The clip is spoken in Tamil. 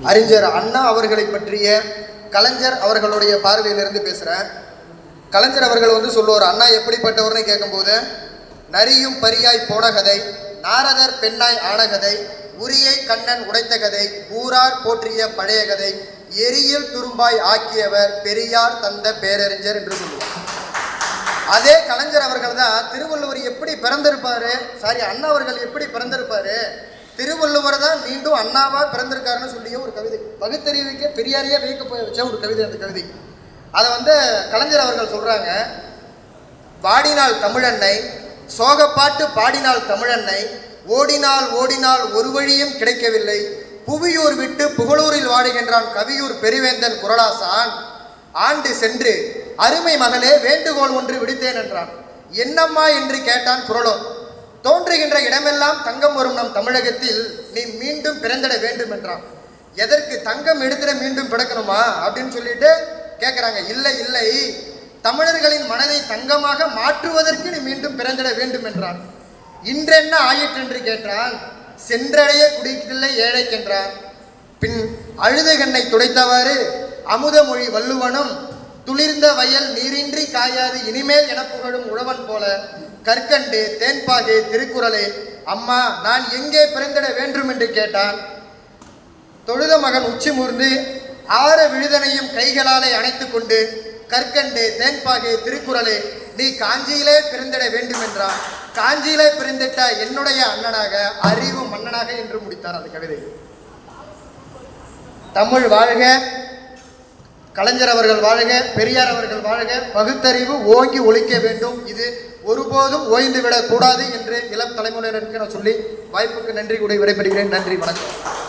அறிஞர் அண்ணா அவர்களை பற்றிய கலைஞர் அவர்களுடைய பார்வையிலிருந்து பேசுகிறேன் கலைஞர் அவர்கள் வந்து சொல்லுவார் அண்ணா எப்படிப்பட்டவர்னு கேட்கும்போது நரியும் பரியாய் போன கதை நாரதர் பெண்ணாய் ஆன கதை உரியை கண்ணன் உடைத்த கதை ஊரார் போற்றிய பழைய கதை எரியல் துரும்பாய் ஆக்கியவர் பெரியார் தந்த பேரறிஞர் என்று சொல்லுவார். அதே கலைஞர் அவர்கள் தான் திருவள்ளுவர் எப்படி பிறந்திருப்பாரு சாரி அண்ணா அவர்கள் எப்படி பிறந்திருப்பார் திருவள்ளுவர் தான் மீண்டும் அண்ணாவாக பிறந்திருக்காருன்னு சொல்லிய ஒரு கவிதை. பகுத்தறிவிக்க பெரியாரையே வைக்க போய் வச்ச ஒரு கவிதை அந்த கவிதை. அதை வந்து கலைஞர் அவர்கள் சொல்றாங்க வாடினால் தமிழன்னை சோகப்பாட்டு பாடினால் தமிழன்னை ஓடினால் ஓடினால் ஒரு வழியும் கிடைக்கவில்லை. புவியூர் விட்டு புகழூரில் வாடுகின்றான் கவியூர் பெருவேந்தன் குரலாசான். ஆண்டு சென்று அருமை மகளே வேண்டுகோள் ஒன்று விடுத்தேன் என்றான். என்னம்மா? என்று கேட்டான் குரலோ. தோன்றுகின்ற இடமெல்லாம் தங்கம் வரும் நம் தமிழகத்தில் நீ மீண்டும் பிறந்திட வேண்டும் என்றான். எதற்கு தங்கம் எடுத்துட மீண்டும் பிறக்கணுமா? அப்படின்னு சொல்லிட்டு கேட்குறாங்க இல்லை இல்லை. தமிழர்களின் மனதை தங்கமாக மாற்றுவதற்கு நீ மீண்டும் பிறந்திட வேண்டும் என்றான். இன்றென்ன ஆயிற்று என்று கேட்டான். சென்றடைய குடிக்கில்லை ஏழைக்கென்றான் பின் அழுதுகண்ணை துடைத்தவாறு அமுதமொழி வள்ளுவனும் துளிர்ந்த வயல் நீரின்றி காயாது இனிமேல் என புகழும் உழவன் போல கற்கண்டு தேன்பாகு திருக்குறளே அம்மா நான் எங்கே பிறந்திட வேண்டும் என்று கேட்டான். தொழுத மகன் உச்சி முர்ந்து ஆறு விழுதனையும் கைகளாலே அணைத்து கொண்டு கற்கண்டு தேன்பாகு திருக்குறளே நீ காஞ்சியிலே பிறந்திட வேண்டும் என்றான் காஞ்சியிலே பிறந்திட்ட என்னுடைய அண்ணனாக அறிவு மன்னனாக என்று முடித்தார் அந்த கவிதை. தமிழ் வாழ்க கலைஞர் அவர்கள் வாழ்க பெரியார் அவர்கள் வாழ்க பகுத்தறிவு ஓங்கி ஒழிக்க வேண்டும். இது ஒருபோதும் ஓய்ந்து விடக்கூடாது என்று இளம் தலைமுறையினருக்கு நான் சொல்லி வாய்ப்புக்கு நன்றி கூட விடைபெறுகிறேன். நன்றி வணக்கம்.